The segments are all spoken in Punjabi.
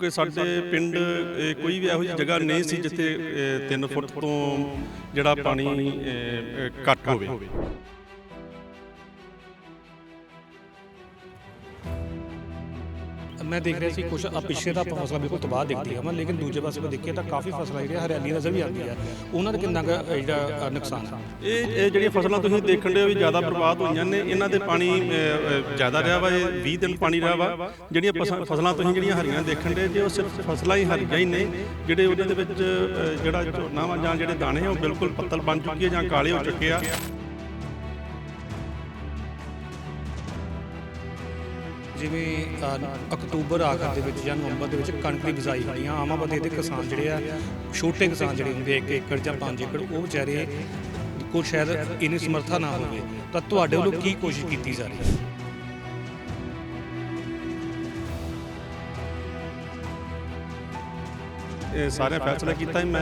ਕਿ ਸਾਡੇ ਪਿੰਡ ਕੋਈ ਵੀ ਇਹੋ ਜਿਹੀ ਜਗ੍ਹਾ ਨਹੀਂ ਸੀ ਜਿੱਥੇ 3 ਫੁੱਟ ਤੋਂ ਜਿਹੜਾ ਪਾਣੀ ਅ, ਅ, ਘੱਟ ਹੋਵੇ। ਮੈਂ ਦੇਖ ਰਿਹਾ ਸੀ ਕੁਝ ਆ ਪਿੱਛੇ ਦਾ ਫਸਲਾਂ ਬਿਲਕੁਲ ਤਬਾਹ ਦਿਖਦੀ ਹੈ ਮੈਂ ਲੇਕਿਨ ਦੂਜੇ ਪਾਸੇ ਮੈਂ ਦੇਖਿਆ ਤਾਂ ਕਾਫੀ ਫਸਲਾਂ ਜਿਹੜੀਆਂ ਹਰਿਆਲੀ ਨਜ਼ਰ ਵੀ ਆਉਂਦੀ ਹੈ ਉਹਨਾਂ ਦਾ ਕਿੰਨਾ ਕੁ ਜਿਹੜਾ ਨੁਕਸਾਨ ਹੈ ਇਹ ਇਹ ਜਿਹੜੀਆਂ ਫਸਲਾਂ ਤੁਸੀਂ ਦੇਖਣ ਦੇ ਵੀ ਜ਼ਿਆਦਾ ਬਰਬਾਦ ਹੋਈਆਂ ਨੇ, ਇਹਨਾਂ ਦੇ ਪਾਣੀ ਜ਼ਿਆਦਾ ਰਿਹਾ ਵਾ, ਇਹ 20 ਦਿਨ ਪਾਣੀ ਰਿਹਾ ਵਾ। ਜਿਹੜੀਆਂ ਫਸਲ- ਫਸਲਾਂ ਤੁਸੀਂ ਜਿਹੜੀਆਂ ਹਰੀਆਂ ਦੇਖਣ ਦੇ ਜੇ ਉਹ ਸਿਰਫ ਫਸਲਾਂ ਹੀ ਹਰੀਆਂ ਹੀ ਨੇ, ਜਿਹੜੇ ਉਹਨਾਂ ਦੇ ਵਿੱਚ ਜਿਹੜਾ ਝੋਨਾ ਵਾ ਜਾਂ ਜਿਹੜੇ ਦਾਣੇ ਆ, ਉਹ ਬਿਲਕੁਲ ਪੱਤਲ ਬਣ ਚੁੱਕੀ ਹੈ ਜਾਂ ਕਾਲੇ ਹੋ ਚੁੱਕੇ ਆ। ਜਿਵੇਂ ਅ, ਅਕਤੂਬਰ ਆਖਰ ਦੇ ਵਿੱਚ ਜਾਂ ਨਵੰਬਰ ਦੇ ਵਿੱਚ ਕਣਕ ਦੀ ਬਿਜਾਈ ਹੋਣੀ ਆ ਆਮ ਆਬਾਦੀ ਦੇ ਕਿਸਾਨ ਜਿਹੜੇ ਆ ਛੋਟੇ ਕਿਸਾਨ ਜਿਹੜੇ ਹੁੰਦੇ ਇੱਕ ਏਕੜ ਜਾਂ 5 ਏਕੜ ਉਹ ਵਿਚਾਰੇ ਕੋਲ ਸ਼ਾਇਦ ਇੰਨੀ ਸਮਰੱਥਾ ਨਾ ਹੋਵੇ। ਤਾਂ ਤੁਹਾਡੇ ਵੱਲੋਂ ਕੀ ਕੋਸ਼ਿਸ਼ ਕੀਤੀ ਜਾ ਰਹੀ ਹੈ? ਇਹ ਸਾਰੇ ਫੈਸਲਾ ਕੀਤਾ ਮੈਂ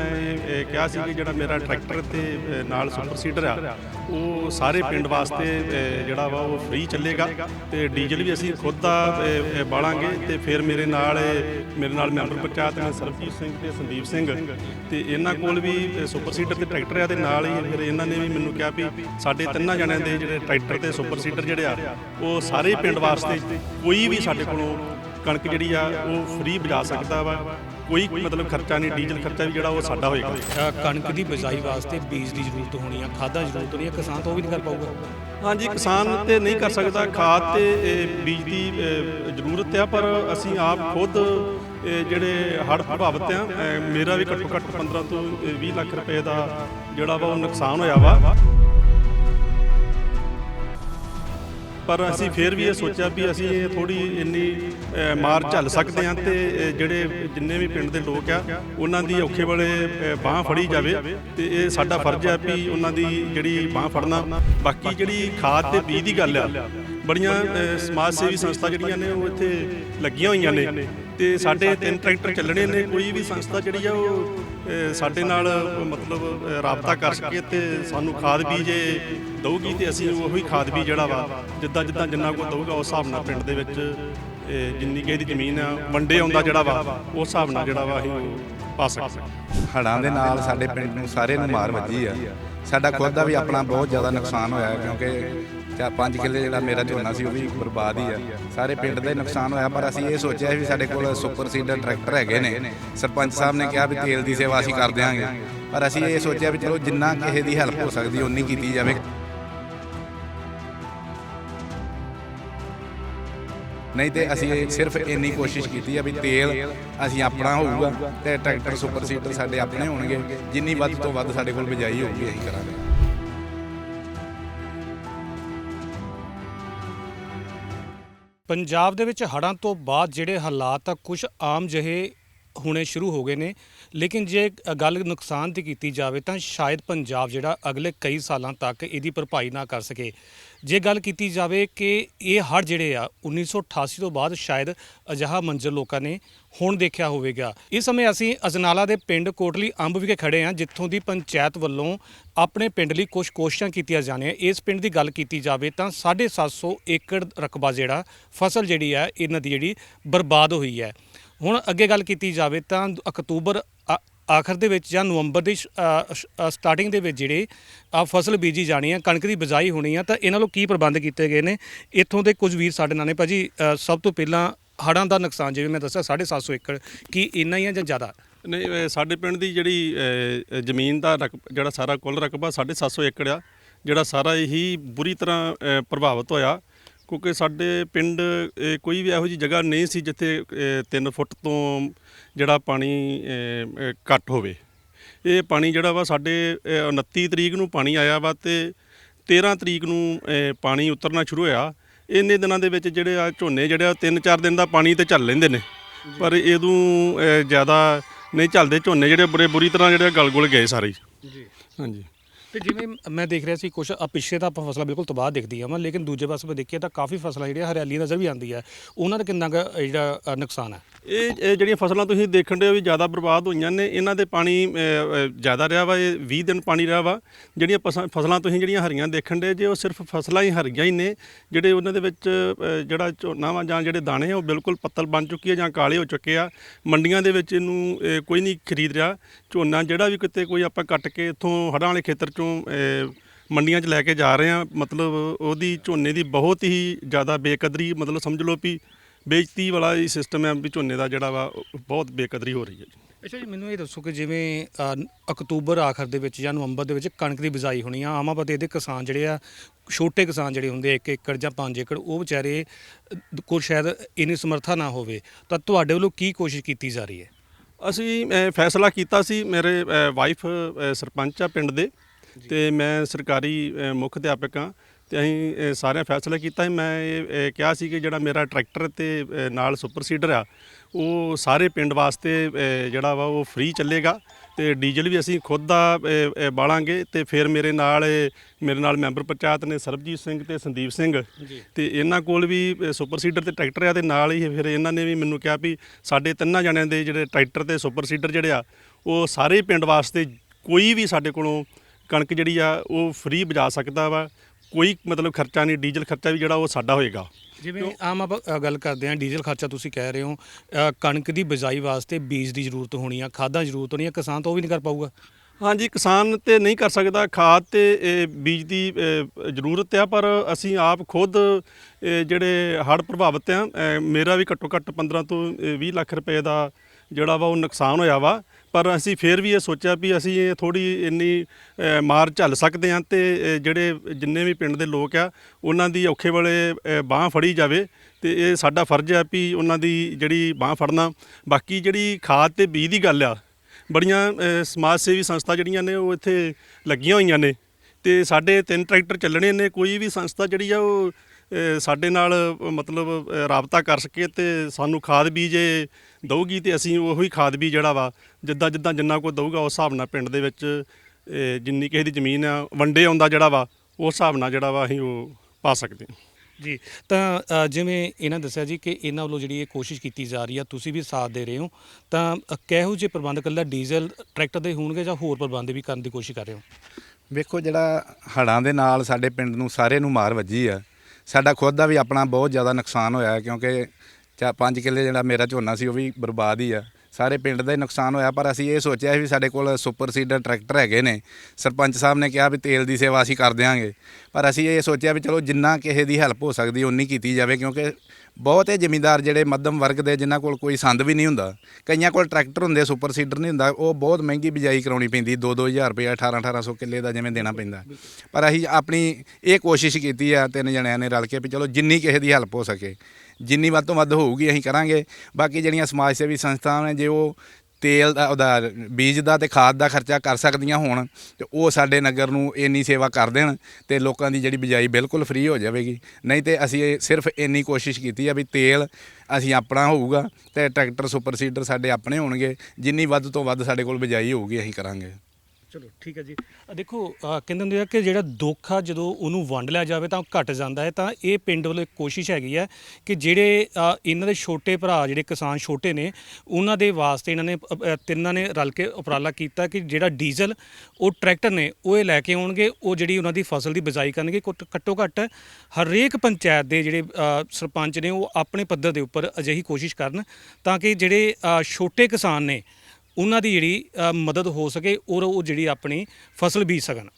ਇਹ ਕਿਹਾ ਸੀ ਕਿ ਜਿਹੜਾ ਮੇਰਾ ਟਰੈਕਟਰ ਤੇ ਨਾਲ ਸੁਪਰ ਸੀਡਰ ਆ ਉਹ ਸਾਰੇ ਪਿੰਡ ਵਾਸਤੇ ਜਿਹੜਾ ਵਾ ਉਹ ਫ੍ਰੀ ਚੱਲੇਗਾ ਤੇ ਡੀਜ਼ਲ ਵੀ ਅਸੀਂ ਖੁਦ ਦਾ ਬਾਲਾਂਗੇ ਤੇ ਫਿਰ ਮੇਰੇ ਨਾਲ ਮੇਰੇ ਨਾਲ ਮੈਂਬਰ ਪੰਚਾਇਤ ਨੇ ਸਰਬਜੀਤ ਸਿੰਘ ਤੇ ਸੰਦੀਪ ਸਿੰਘ ਤੇ ਇਹਨਾਂ ਕੋਲ ਵੀ ਅ, ਸੁਪਰ ਸੀਡਰ ਤੇ ਟਰੈਕਟਰ ਆ ਤੇ ਨਾਲ ਹੀ ਫਿਰ ਇਹਨਾਂ ਨੇ ਵੀ ਮੈਨੂੰ ਕਿਹਾ ਵੀ ਸਾਡੇ ਤਿੰਨਾਂ ਜਣਿਆਂ ਦੇ ਜਿਹੜੇ ਟਰੈਕਟਰ ਤੇ ਸੁਪਰ ਸੀਡਰ ਜਿਹੜੇ ਆ ਉਹ ਸਾਰੇ ਪਿੰਡ ਵਾਸਤੇ ਕੋਈ ਵੀ ਸਾਡੇ ਕੋਲੋਂ ਕਣਕ ਜਿਹੜੀ ਆ ਉਹ ਫ੍ਰੀ ਬਜਾ ਸਕਦਾ ਵਾ। ਕੋਈ ਮਤਲਬ ਖਰਚਾ ਨਹੀਂ ਡੀਜ਼ਲ ਖਰਚਾ ਵੀ ਜਿਹੜਾ ਉਹ ਸਾਡਾ ਹੋਏਗਾ। ਕਣਕ ਦੀ ਬਿਜਾਈ ਵਾਸਤੇ ਬੀਜ ਦੀ ਜ਼ਰੂਰਤ ਹੋਣੀ ਆ ਖਾਦਾਂ ਜ਼ਰੂਰਤ ਹੋਣੀ ਆ ਕਿਸਾਨ ਤਾਂ ਉਹ ਵੀ ਨਹੀਂ ਕਰ ਪਾਊਗਾ। ਹਾਂਜੀ ਕਿਸਾਨ ਤੇ ਨਹੀਂ ਕਰ ਸਕਦਾ ਖਾਦ ਤੇ ਬੀਜ ਦੀ ਜ਼ਰੂਰਤ ਆ ਪਰ ਅਸੀਂ ਆਪ ਖੁਦ ਜਿਹੜੇ ਹੜ੍ਹ ਪ੍ਰਭਾਵਿਤ ਆ ਮੇਰਾ ਵੀ ਘੱਟੋ ਘੱਟ 15 ਤੋਂ 20 ਲੱਖ ਰੁਪਏ ਦਾ ਜਿਹੜਾ ਵਾ ਉਹ ਨੁਕਸਾਨ ਹੋਇਆ ਵਾ। ਪਰ ਅਸੀਂ ਫਿਰ ਵੀ ਇਹ ਸੋਚਿਆ ਵੀ ਅਸੀਂ ਇਹ ਥੋੜੀ ਇੰਨੀ ਮਾਰ ਝੱਲ ਸਕਦੇ ਹਾਂ ਤੇ ਜਿਹੜੇ ਜਿੰਨੇ ਵੀ ਪਿੰਡ ਦੇ ਲੋਕ ਆ, ਉਹਨਾਂ ਦੀ ਔਖੇ ਵੇਲੇ ਬਾਹ ਫੜੀ ਜਾਵੇ ਤੇ ਇਹ ਸਾਡਾ ਫਰਜ਼ ਹੈ ਵੀ ਉਹਨਾਂ ਦੀ ਜਿਹੜੀ ਬਾਹ ਫੜਨਾ। ਬਾਕੀ ਜਿਹੜੀ ਖਾਦ ਤੇ ਬੀਜ ਦੀ ਗੱਲ ਆ, ਬੜੀਆਂ ਸਮਾਜ ਸੇਵੀ ਸੰਸਥਾ ਜਿਹੜੀਆਂ ਨੇ ਉਹ ਇੱਥੇ ਲੱਗੀਆਂ ਹੋਈਆਂ ਨੇ। ਤੇ ਸਾਡੇ ਤਿੰਨ ਟਰੈਕਟਰ ਚੱਲਣੇ ਨੇ ਕੋਈ ਵੀ ਸੰਸਥਾ ਜਿਹੜੀ ਆ ਉਹ ਸਾਡੇ ਨਾਲ ਮਤਲਬ ਰਾਬਤਾ ਕਰ ਸਕੇ ਤੇ ਸਾਨੂੰ ਖਾਦ ਬੀਜ ਦਊਗੀ ਤੇ ਅਸੀਂ ਉਹੀ ਖਾਦ ਬੀਜ ਜਿਹੜਾ ਵਾ ਜਿੱਦਾਂ ਜਿੱਦਾਂ ਜਿੰਨਾ ਕੋ ਦਊਗਾ ਉਸ ਹਿਸਾਬ ਨਾਲ ਪਿੰਡ ਦੇ ਵਿੱਚ ਜਿੰਨੀ ਕਿਸੇ ਦੀ ਜ਼ਮੀਨ ਆ ਵੰਡੇ ਆਉਂਦਾ ਜਿਹੜਾ ਵਾ ਉਸ ਹਿਸਾਬ ਨਾਲ ਜਿਹੜਾ ਵਾ ਅਸੀਂ ਪਾ ਸਕਦੇ ਹਾਂ। ਹੜ੍ਹਾਂ ਦੇ ਨਾਲ ਸਾਡੇ ਪਿੰਡ ਨੂੰ ਸਾਰੇ ਨੂੰ ਮਾਰ ਵੱਜੀ ਆ। ਸਾਡਾ ਖੁਦ ਦਾ ਵੀ ਆਪਣਾ ਬਹੁਤ ਜ਼ਿਆਦਾ ਨੁਕਸਾਨ ਹੋਇਆ ਕਿਉਂਕਿ ਚਾਰ ਪੰਜ ਕਿੱਲੇ ਜਿਹੜਾ ਮੇਰਾ ਝੋਨਾ ਸੀ ਉਹ ਵੀ ਬਰਬਾਦ ਹੀ ਆ। ਸਾਰੇ ਪਿੰਡ ਦਾ ਹੀ ਨੁਕਸਾਨ ਹੋਇਆ, ਪਰ ਅਸੀਂ ਇਹ ਸੋਚਿਆ ਵੀ ਸਾਡੇ ਕੋਲ ਸੁਪਰ ਸੀਡਰ ਟਰੈਕਟਰ ਹੈਗੇ ਨੇ। ਸਰਪੰਚ ਸਾਹਿਬ ਨੇ ਕਿਹਾ ਵੀ ਤੇਲ ਦੀ ਸੇਵਾ ਅਸੀਂ ਕਰ ਦਿਆਂਗੇ। ਪਰ ਅਸੀਂ ਇਹ ਸੋਚਿਆ ਵੀ ਚਲੋ ਜਿੰਨਾ ਕਿਸੇ ਦੀ ਹੈਲਪ ਹੋ ਸਕਦੀ ਉਨੀ ਕੀਤੀ ਜਾਵੇ। ਨਹੀਂ ਤੇ ਅਸੀਂ ਇਹ ਸਿਰਫ ਇੰਨੀ ਕੋਸ਼ਿਸ਼ ਕੀਤੀ ਆ ਵੀ ਤੇਲ ਅਸੀਂ ਆਪਣਾ ਹੋਊਗਾ ਤੇ ਟਰੈਕਟਰ ਸੁਪਰ ਸੀਟਰ ਸਾਡੇ ਆਪਣੇ ਹੋਣਗੇ। ਜਿੰਨੀ ਵੱਧ ਤੋਂ ਵੱਧ ਸਾਡੇ ਕੋਲ ਬਿਜਾਈ ਹੋਊਗੀ, ਅਸੀਂ ਕਰਾਂਗੇ। ਪੰਜਾਬ ਦੇ ਵਿੱਚ ਹੜ੍ਹਾਂ ਤੋਂ ਬਾਅਦ ਜਿਹੜੇ ਹਾਲਾਤ ਆ ਕੁਝ ਆਮ ਜਿਹੇ ਹੋਣੇ ਸ਼ੁਰੂ ਹੋ ਗਏ ਨੇ। ਲੇਕਿਨ ਜੇ ਗੱਲ ਨੁਕਸਾਨ ਦੀ ਕੀਤੀ ਜਾਵੇ ਤਾਂ ਸ਼ਾਇਦ ਪੰਜਾਬ ਜਿਹੜਾ ਅਗਲੇ ਕਈ ਸਾਲਾਂ ਤੱਕ ਇਹਦੀ ਭਰਪਾਈ ਨਾ ਕਰ ਸਕੇ। ਜੇ ਗੱਲ ਕੀਤੀ ਜਾਵੇ ਕਿ ਇਹ ਹੜ੍ਹ ਜਿਹੜੇ ਆ 1988 ਤੋਂ ਬਾਅਦ ਸ਼ਾਇਦ ਅਜਿਹਾ ਮੰਜ਼ਰ ਲੋਕਾਂ ਨੇ ਹੁਣ ਦੇਖਿਆ ਹੋਵੇਗਾ। ਇਸ ਸਮੇਂ ਅਸੀਂ ਅਜਨਾਲਾ ਦੇ ਪਿੰਡ ਕੋਟਲੀ ਅੰਬ ਵਿਖੇ ਖੜੇ ਹਾਂ, ਜਿੱਥੋਂ ਦੀ ਪੰਚਾਇਤ ਵੱਲੋਂ ਆਪਣੇ ਪਿੰਡ ਲਈ ਕੁਝ ਕੋਸ਼ਿਸ਼ਾਂ ਕੀਤੀਆਂ ਜਾਣੀਆਂ ਇਸ ਪਿੰਡ ਦੀ ਗੱਲ ਕੀਤੀ ਜਾਵੇ ਤਾਂ 750 ਏਕੜ ਰਕਬਾ ਜਿਹੜਾ ਫਸਲ ਜਿਹੜੀ ਹੈ ਇਹਨਾਂ ਦੀ ਜਿਹੜੀ ਬਰਬਾਦ ਹੋਈ ਹੈ। ਹੁਣ ਅੱਗੇ ਗੱਲ ਕੀਤੀ ਜਾਵੇ ਤਾਂ ਅਕਤੂਬਰ ਆ- ਆਖਰ ਦੇ ਵਿੱਚ ਜਾਂ ਨਵੰਬਰ ਦੀ ਸਟਾਰਟਿੰਗ ਦੇ ਵਿੱਚ ਜਿਹੜੇ ਆ ਫਸਲ ਬੀਜੀ ਜਾਣੀ ਆ ਕਣਕ ਦੀ ਬਿਜਾਈ ਹੋਣੀ ਆ ਤਾਂ ਇਹਨਾਂ ਨੂੰ ਕੀ ਪ੍ਰਬੰਧ ਕੀਤੇ ਗਏ ਨੇ? ਇੱਥੋਂ ਦੇ ਕੁਝ ਵੀਰ ਸਾਡੇ ਨਾਲ ਨੇ ਭਾਜੀ ਅ, ਸਭ ਤੋਂ ਪਹਿਲਾਂ ਹੜ੍ਹਾਂ ਦਾ ਨੁਕਸਾਨ ਜਿਵੇਂ ਮੈਂ ਦੱਸਿਆ 750 ਏਕੜ ਕੀ ਇੰਨਾ ਹੀ ਆ ਜਾਂ ਜ਼ਿਆਦਾ? ਨਹੀਂ ਇਹ ਸਾਡੇ ਪਿੰਡ ਦੀ ਜਿਹੜੀ ਅ, ਜ਼ਮੀਨ ਦਾ ਰਕਬ ਜਿਹੜਾ ਸਾਰਾ ਕੁੱਲ ਰਕਬਾ 750 ਏਕੜ ਆ ਜਿਹੜਾ ਸਾਰਾ ਹੀ ਬੁਰੀ ਤਰ੍ਹਾਂ ਅ, ਪ੍ਰਭਾਵਿਤ ਹੋਇਆ। ਕਿਉਂਕਿ ਸਾਡੇ ਪਿੰਡ ਅ, ਕੋਈ ਵੀ ਇਹੋ ਜਿਹੀ ਜਗ੍ਹਾ ਨਹੀਂ ਸੀ ਜਿੱਥੇ 3 ਫੁੱਟ ਤੋਂ ਜਿਹੜਾ ਪਾਣੀ ਘੱਟ ਹੋਵੇ। ਇਹ ਪਾਣੀ ਜਿਹੜਾ ਵਾ ਸਾਡੇ ਅ, 29 ਤਰੀਕ ਨੂੰ ਪਾਣੀ ਆਇਆ ਵਾ ਤੇ 13 ਤਰੀਕ ਨੂੰ ਪਾਣੀ ਉਤਰਨਾ ਸ਼ੁਰੂ ਹੋਇਆ। ਇੰਨੇ ਦਿਨਾਂ ਦੇ ਵਿੱਚ ਜਿਹੜੇ ਆ ਝੋਨੇ ਜਿਹੜੇ ਆ 3-4 ਦਿਨ ਦਾ ਪਾਣੀ ਤੇ ਚੱਲ ਲੈਂਦੇ ਨੇ। ਪਰ ਇਹਦੋਂ ਜ਼ਿਆਦਾ ਨਹੀਂ ਚੱਲਦੇ। ਝੋਨੇ ਜਿਹੜੇ ਬੜੇ ਬੁਰੀ ਤਰ੍ਹਾਂ ਜਿਹੜੇ ਗਲ ਗੁਲ ਗਏ ਸਾਰੇ। ਜੀ। ਹਾਂਜੀ। ਤੇ ਜਿਵੇਂ ਮੈਂ ਦੇਖ ਰਿਹਾ ਸੀ ਕੁਝ ਆ ਪਿੱਛੇ ਤਾਂ ਆਪਾਂ ਫਸਲਾਂ ਬਿਲਕੁਲ ਤਬਾਹ ਦਿਖਦੀਆਂ ਵਾ ਲੇਕਿਨ ਦੂਜੇ ਪਾਸੇ ਮੈਂ ਦੇਖੀਏ ਤਾਂ ਕਾਫੀ ਫਸਲਾਂ ਜਿਹੜੀਆਂ ਹਰਿਆਲੀ ਨਜ਼ਰ ਵੀ ਆਉਂਦੀ ਹੈ ਉਹਨਾਂ ਦਾ ਕਿੰਨਾ ਕੁ ਜਿਹੜਾ ਅ, ਨੁਕਸਾਨ ਹੈ ਇਹ ਇਹ ਜਿਹੜੀਆਂ ਫਸਲਾਂ ਤੁਸੀਂ ਦੇਖਣ ਦੇ ਵੀ ਜ਼ਿਆਦਾ ਬਰਬਾਦ ਹੋਈਆਂ ਨੇ ਇਹਨਾਂ ਦੇ ਪਾਣੀ ਅ, ਅ, ਜ਼ਿਆਦਾ ਰਿਹਾ ਵਾ ਇਹ 20 ਦਿਨ ਪਾਣੀ ਰਿਹਾ ਵਾ। ਜਿਹੜੀਆਂ ਪਸਾਂ- ਫਸਲਾਂ ਤੁਸੀਂ ਜਿਹੜੀਆਂ ਹਰੀਆਂ ਦੇਖਣ ਦੇ ਜੇ ਉਹ ਸਿਰਫ ਫਸਲਾਂ ਹੀ ਹਰੀਆਂ ਹੀ ਨੇ ਜਿਹੜੇ ਉਹਨਾਂ ਦੇ ਵਿੱਚ ਅ, ਜਿਹੜਾ ਝੋਨਾ ਵਾ ਜਾਂ ਜਿਹੜੇ ਦਾਣੇ ਆ ਉਹ ਬਿਲਕੁਲ ਪੱਤਲ ਬਣ ਚੁੱਕੀ ਆ ਜਾਂ ਕਾਲੇ ਹੋ ਚੁੱਕੇ ਆ। ਮੰਡੀਆਂ ਦੇ ਵਿੱਚ ਇਹਨੂੰ ਅ, ਕੋਈ ਨਹੀਂ ਖਰੀਦ ਰਿਹਾ। ਝੋਨਾ ਜਿਹੜਾ ਵੀ ਕਿਤੇ ਕੋਈ ਆਪਾਂ ਕੱਟ ਕੇ ਇੱਥੋਂ ਹੜ੍ਹਾਂ ਵਾਲੇ ਖੇਤਰ ਚੋਂ ਅ, ਮੰਡੀਆਂ 'ਚ ਲੈ ਕੇ ਜਾ ਰਹੇ ਆ ਮਤਲਬ ਉਹਦੀ ਝੋਨੇ ਦੀ ਬਹੁਤ ਹੀ ਜ਼ਿਆਦਾ ਬੇਕਦਰੀ ਮਤਲਬ ਸਮਝ ਲਓ ਵੀ ਬੇਇੱਜ਼ਤੀ ਵਾਲਾ ਹੀ ਸਿਸਟਮ ਹੈ ਵੀ ਝੋਨੇ ਦਾ ਜਿਹੜਾ ਵਾ ਬਹੁਤ ਬੇਕਦਰੀ ਹੋ ਰਹੀ ਹੈ ਜੀ। ਅੱਛਾ ਜੀ ਮੈਨੂੰ ਇਹ ਦੱਸੋ ਕਿ ਜਿਵੇਂ ਅਕਤੂਬਰ ਆਖਰ ਦੇ ਵਿੱਚ ਜਾਂ ਨਵੰਬਰ ਦੇ ਵਿੱਚ ਕਣਕ ਦੀ ਬਿਜਾਈ ਹੋਣੀ ਆ ਆਮ ਆਪਾਂ ਦੇਖਦੇ ਕਿਸਾਨ ਜਿਹੜੇ ਆ ਛੋਟੇ ਕਿਸਾਨ ਜਿਹੜੇ ਹੁੰਦੇ 1 ਏਕੜ ਜਾਂ 5 ਏਕੜ ਉਹ ਵਿਚਾਰੇ ਕੋਲ ਸ਼ਾਇਦ ਇੰਨੀ ਸਮਰੱਥਾ ਨਾ ਹੋਵੇ। ਤਾਂ ਤੁਹਾਡੇ ਵੱਲੋਂ ਕੀ ਕੋਸ਼ਿਸ਼ ਕੀਤੀ ਜਾ ਰਹੀ ਹੈ? ਅਸੀਂ ਫੈਸਲਾ ਕੀਤਾ ਸੀ ਮੇਰੇ ਵਾਈਫ ਸਰਪੰਚ ਆ ਪਿੰਡ ਦੇ। ਤੇ ਮੈਂ ਸਰਕਾਰੀ ਅ, ਮੁੱਖ ਅਧਿਆਪਕ ਹਾਂ ਤੇ ਅਸੀਂ ਅ, ਸਾਰਿਆਂ ਫੈਸਲਾ ਕੀਤਾ ਸੀ ਮੈਂ ਇਹ ਅ, ਕਿਹਾ ਸੀ ਕਿ ਜਿਹੜਾ ਮੇਰਾ ਟਰੈਕਟਰ ਤੇ ਅ, ਨਾਲ ਸੁਪਰ ਸੀਡਰ ਆ ਉਹ ਸਾਰੇ ਪਿੰਡ ਵਾਸਤੇ ਅ, ਜਿਹੜਾ ਵਾ ਉਹ ਫ੍ਰੀ ਚੱਲੇਗਾ ਤੇ ਡੀਜ਼ਲ ਵੀ ਅਸੀਂ ਖੁਦ ਦਾ ਅ, ਅ, ਬਾਲਾਂਗੇ ਤੇ ਫਿਰ ਮੇਰੇ ਨਾਲ ਮੇਰੇ ਨਾਲ ਮੈਂਬਰ ਪੰਚਾਇਤ ਨੇ ਸਰਬਜੀਤ ਸਿੰਘ ਤੇ ਸੰਦੀਪ ਸਿੰਘ। ਤੇ ਇਹਨਾਂ ਕੋਲ ਵੀ ਅ, ਸੁਪਰ ਸੀਡਰ ਤੇ ਟਰੈਕਟਰ ਆ ਤੇ ਨਾਲ ਹੀ ਫਿਰ ਇਹਨਾਂ ਨੇ ਵੀ ਮੈਨੂੰ ਕਿਹਾ ਵੀ ਸਾਡੇ ਤਿੰਨਾਂ ਜਣਿਆਂ ਦੇ ਜਿਹੜੇ ਟਰੈਕਟਰ ਤੇ ਸੁਪਰ ਸੀਡਰ ਜਿਹੜੇ ਆ ਉਹ ਸਾਰੇ ਪਿੰਡ ਵਾਸਤੇ ਕੋਈ ਵੀ ਸਾਡੇ ਕੋਲੋਂ ਕਣਕ ਜਿਹੜੀ ਆ ਉਹ ਫ੍ਰੀ ਬਜਾ ਸਕਦਾ ਵਾ। ਕੋਈ ਮਤਲਬ ਖਰਚਾ ਨਹੀਂ ਡੀਜ਼ਲ ਖਰਚਾ ਵੀ ਜਿਹੜਾ ਉਹ ਸਾਡਾ ਹੋਏਗਾ। ਜਿਵੇਂ ਆਮ ਆਪਾਂ ਅ, ਗੱਲ ਕਰਦੇ ਹਾਂ ਡੀਜ਼ਲ ਖਰਚਾ ਤੁਸੀਂ ਕਹਿ ਰਹੇ ਹੋ ਅ, ਕਣਕ ਦੀ ਬਿਜਾਈ ਵਾਸਤੇ ਬੀਜ ਦੀ ਜ਼ਰੂਰਤ ਹੋਣੀ ਆ ਖਾਦਾਂ ਦੀ ਜ਼ਰੂਰਤ ਹੋਣੀ ਆ ਕਿਸਾਨ ਤਾਂ ਉਹ ਵੀ ਨਹੀਂ ਕਰ ਪਾਊਗਾ। ਹਾਂਜੀ ਕਿਸਾਨ ਤੇ ਨਹੀਂ ਕਰ ਸਕਦਾ ਖਾਦ ਤੇ ਇਹ ਬੀਜ ਦੀ ਜ਼ਰੂਰਤ ਆ ਪਰ ਅਸੀਂ ਆਪ ਖੁਦ ਜਿਹੜੇ ਹੜ੍ਹ ਪ੍ਰਭਾਵਿਤ ਆ ਮੇਰਾ ਵੀ ਘੱਟੋ ਘੱਟ 15 ਤੋਂ ਅ, 20 ਲੱਖ ਰੁਪਏ ਦਾ ਜਿਹੜਾ ਵਾ ਉਹ ਨੁਕਸਾਨ ਹੋਇਆ ਵਾ। ਪਰ ਅਸੀਂ ਫਿਰ ਵੀ ਇਹ ਸੋਚਿਆ ਵੀ ਅਸੀਂ ਇਹ ਥੋੜੀ ਇੰਨੀ ਮਾਰ ਝੱਲ ਸਕਦੇ ਹਾਂ ਤੇ ਜਿਹੜੇ ਜਿੰਨੇ ਵੀ ਪਿੰਡ ਦੇ ਲੋਕ ਆ, ਉਹਨਾਂ ਦੀ ਔਖੇ ਵੇਲੇ ਬਾਹ ਫੜੀ ਜਾਵੇ ਤੇ ਇਹ ਸਾਡਾ ਫਰਜ਼ ਆ ਵੀ ਉਹਨਾਂ ਦੀ ਜਿਹੜੀ ਬਾਹ ਫੜਨਾ। ਬਾਕੀ ਜਿਹੜੀ ਖਾਦ ਤੇ ਬੀਜ ਦੀ ਗੱਲ ਆ, ਬੜੀਆਂ ਸਮਾਜ ਸੇਵੀ ਸੰਸਥਾ ਜਿਹੜੀਆਂ ਨੇ ਉਹ ਇੱਥੇ ਲੱਗੀਆਂ ਹੋਈਆਂ ਨੇ ਤੇ ਸਾਡੇ ਤਿੰਨ ਟਰੈਕਟਰ ਚੱਲਣੇ ਨੇ, ਕੋਈ ਵੀ ਸੰਸਥਾ ਜਿਹੜੀ ਆ ਉਹ ਸਾਡੇ ਨਾਲ ਮਤਲਬ ਰਾਬਤਾ ਕਰ ਸਕੇ ਤੇ ਸਾਨੂੰ ਖਾਦ ਬੀਜ ਦਊਗੀ ਤੇ ਅਸੀਂ ਉਹੀ ਖਾਦ ਬੀਜ ਜਿਹੜਾ ਵਾ ਜਿੱਦਾਂ ਜਿੱਦਾਂ ਜਿੰਨਾ ਕੋ ਦਊਗਾ ਉਸ ਹਿਸਾਬ ਨਾਲ ਪਿੰਡ ਦੇ ਵਿੱਚ ਜਿੰਨੀ ਕਿਸੇ ਦੀ ਜ਼ਮੀਨ ਆ ਵੰਡੇ ਆਉਂਦਾ ਜਿਹੜਾ ਵਾ ਉਸ ਹਿਸਾਬ ਨਾਲ ਜਿਹੜਾ ਵਾ ਅਸੀਂ ਉਹ ਪਾ ਸਕਦੇ ਹਾਂ। ਜੀ ਤਾਂ ਜਿਵੇਂ ਇਹਨਾਂ ਦੱਸਿਆ ਜੀ ਕਿ ਇਹਨਾਂ ਵੱਲੋਂ ਜਿਹੜੀ ਇਹ ਕੋਸ਼ਿਸ਼ ਕੀਤੀ ਜਾ ਰਹੀ ਆ ਤੁਸੀਂ ਵੀ ਸਾਥ ਦੇ ਰਹੇ ਹੋ ਤਾਂ ਕਿਹੋ ਜਿਹੇ ਪ੍ਰਬੰਧ ਇਕੱਲਾ ਡੀਜ਼ਲ ਟਰੈਕਟਰ ਦੇ ਹੋਣਗੇ ਜਾਂ ਹੋਰ ਪ੍ਰਬੰਧ ਵੀ ਕਰਨ ਦੀ ਕੋਸ਼ਿਸ਼ ਕਰ ਰਹੇ ਹੋ? ਵੇਖੋ ਜਿਹੜਾ ਹੜ੍ਹਾਂ ਦੇ ਨਾਲ ਸਾਡੇ ਪਿੰਡ ਨੂੰ ਸਾਰੇ ਨੂੰ ਮਾਰ ਵੱਜੀ ਆ ਸਾਡਾ ਖੁਦ ਦਾ ਵੀ ਆਪਣਾ ਬਹੁਤ ਜ਼ਿਆਦਾ ਨੁਕਸਾਨ ਹੋਇਆ ਹੈ ਕਿਉਂਕਿ ਚਾ 5 ਕਿੱਲੇ ਜਿਹੜਾ ਮੇਰਾ ਝੋਨਾ ਸੀ ਉਹ ਵੀ ਬਰਬਾਦ ਹੀ ਆ। ਸਾਰੇ ਪਿੰਡ ਦਾ ਹੀ ਨੁਕਸਾਨ ਹੋਇਆ, ਪਰ ਅਸੀਂ ਇਹ ਸੋਚਿਆ ਵੀ ਸਾਡੇ ਕੋਲ ਸੁਪਰ ਸੀਡਰ ਟਰੈਕਟਰ ਹੈਗੇ ਨੇ। ਸਰਪੰਚ ਸਾਹਿਬ ਨੇ ਕਿਹਾ ਵੀ ਤੇਲ ਦੀ ਸੇਵਾ ਅਸੀਂ ਕਰ ਦਿਆਂਗੇ। ਪਰ ਅਸੀਂ ਇਹ ਸੋਚਿਆ ਵੀ ਚਲੋ ਜਿੰਨਾ ਕਿਸੇ ਦੀ ਹੈਲਪ ਹੋ ਸਕਦੀ ਉਨੀ ਕੀਤੀ ਜਾਵੇ, ਕਿਉਂਕਿ ਬਹੁਤੇ ਜ਼ਿਮੀਂਦਾਰ ਜਿਹੜੇ ਮੱਧਮ ਵਰਗ ਦੇ, ਜਿਨ੍ਹਾਂ ਕੋਲ ਕੋਈ ਸੰਦ ਵੀ ਨਹੀਂ ਹੁੰਦਾ, ਕਈਆਂ ਕੋਲ ਟਰੈਕਟਰ ਹੁੰਦੇ, ਸੁਪਰ ਸੀਡਰ ਨਹੀਂ ਹੁੰਦਾ, ਉਹ ਬਹੁਤ ਮਹਿੰਗੀ ਬਿਜਾਈ ਕਰਾਉਣੀ ਪੈਂਦੀ 2-2000 ਰੁਪਏ 18-1800 ਕਿੱਲੇ ਦਾ ਜਿਵੇਂ ਦੇਣਾ ਪੈਂਦਾ। ਪਰ ਅਸੀਂ ਆਪਣੀ ਇਹ ਕੋਸ਼ਿਸ਼ ਕੀਤੀ ਆ, ਤਿੰਨ ਜਣਿਆਂ ਨੇ ਰਲ ਕੇ ਵੀ ਚਲੋ ਜਿੰਨੀ ਕਿਸੇ ਦੀ ਹੈਲਪ ਹੋ ਸਕੇ। ਜਿੰਨੀ ਵੱਧ ਤੋਂ ਵੱਧ ਹੋਊਗੀ, ਅਸੀਂ ਕਰਾਂਗੇ। ਬਾਕੀ ਜਿਹੜੀਆਂ ਸਮਾਜ ਸੇਵੀ ਸੰਸਥਾਵਾਂ ਨੇ, ਜੇ ਉਹ ਤੇਲ ਦਾ, ਉਹਦਾ ਬੀਜ ਦਾ ਤੇ ਖਾਦ ਦਾ ਖਰਚਾ ਕਰ ਸਕਦੀਆਂ ਹੋਣ, ਤੇ ਉਹ ਸਾਡੇ ਨਗਰ ਨੂੰ ਇੰਨੀ ਸੇਵਾ ਕਰ ਦੇਣ ਤੇ ਲੋਕਾਂ ਦੀ ਜਿਹੜੀ ਬਿਜਾਈ ਬਿਲਕੁਲ ਫ੍ਰੀ ਹੋ ਜਾਵੇਗੀ। ਨਹੀਂ ਤੇ ਅਸੀਂ ਇਹ ਸਿਰਫ ਇੰਨੀ ਕੋਸ਼ਿਸ਼ ਕੀਤੀ ਆ ਵੀ ਤੇਲ ਅਸੀਂ ਆਪਣਾ ਹੋਊਗਾ ਤੇ ਟਰੈਕਟਰ, ਸੁਪਰ ਸੀਡਰ ਸਾਡੇ ਆਪਣੇ ਹੋਣਗੇ। ਜਿੰਨੀ ਵੱਧ ਤੋਂ ਵੱਧ ਸਾਡੇ ਕੋਲ ਬਿਜਾਈ ਹੋਊਗੀ, ਅਸੀਂ ਕਰਾਂਗੇ। ਚਲੋ ਠੀਕ ਹੈ ਜੀ। ਅ, ਦੇਖੋ ਅ, ਕਹਿੰਦੇ ਹੁੰਦੇ ਆ ਕਿ ਜਿਹੜਾ ਦੁੱਖ ਆ ਜਦੋਂ ਉਹਨੂੰ ਵੰਡ ਲਿਆ ਜਾਵੇ ਤਾਂ ਉਹ ਘਟ ਜਾਂਦਾ ਹੈ। ਤਾਂ ਇਹ ਪਿੰਡ ਵੱਲੋਂ ਇੱਕ ਕੋਸ਼ਿਸ਼ ਹੈਗੀ ਹੈ ਕਿ ਜਿਹੜੇ ਅ, ਇਹਨਾਂ ਦੇ ਛੋਟੇ ਭਰਾ ਜਿਹੜੇ ਕਿਸਾਨ ਛੋਟੇ ਨੇ ਉਹਨਾਂ ਦੇ ਵਾਸਤੇ ਇਹਨਾਂ ਨੇ ਅ, ਅ, ਤਿੰਨਾਂ ਨੇ ਰਲ ਕੇ ਉਪਰਾਲਾ ਕੀਤਾ ਕਿ ਜਿਹੜਾ ਡੀਜ਼ਲ ਉਹ ਟਰੈਕਟਰ ਨੇ ਉਹ ਇਹ ਲੈ ਕੇ ਆਉਣਗੇ। ਉਹ ਜਿਹੜੀ ਉਹਨਾਂ ਦੀ ਫਸਲ ਦੀ ਬਿਜਾਈ ਕਰਨਗੇ। ਕੁੱਟ- ਘੱਟੋ ਘੱਟ ਹਰੇਕ ਪੰਚਾਇਤ ਦੇ ਜਿਹੜੇ ਅ, ਸਰਪੰਚ ਨੇ ਉਹ ਆਪਣੇ ਪੱਧਰ ਦੇ ਉੱਪਰ ਅਜਿਹੀ ਕੋਸ਼ਿਸ਼ ਕਰਨ ਤਾਂ ਕਿ ਜਿਹੜੇ ਅ, ਛੋਟੇ ਕਿਸਾਨ ਨੇ ਉਹਨਾਂ ਦੀ ਜਿਹੜੀ ਅ, ਮਦਦ ਹੋ ਸਕੇ ਔਰ ਉਹ ਜਿਹੜੀ ਆਪਣੀ ਫਸਲ ਬੀਜ ਸਕਣ।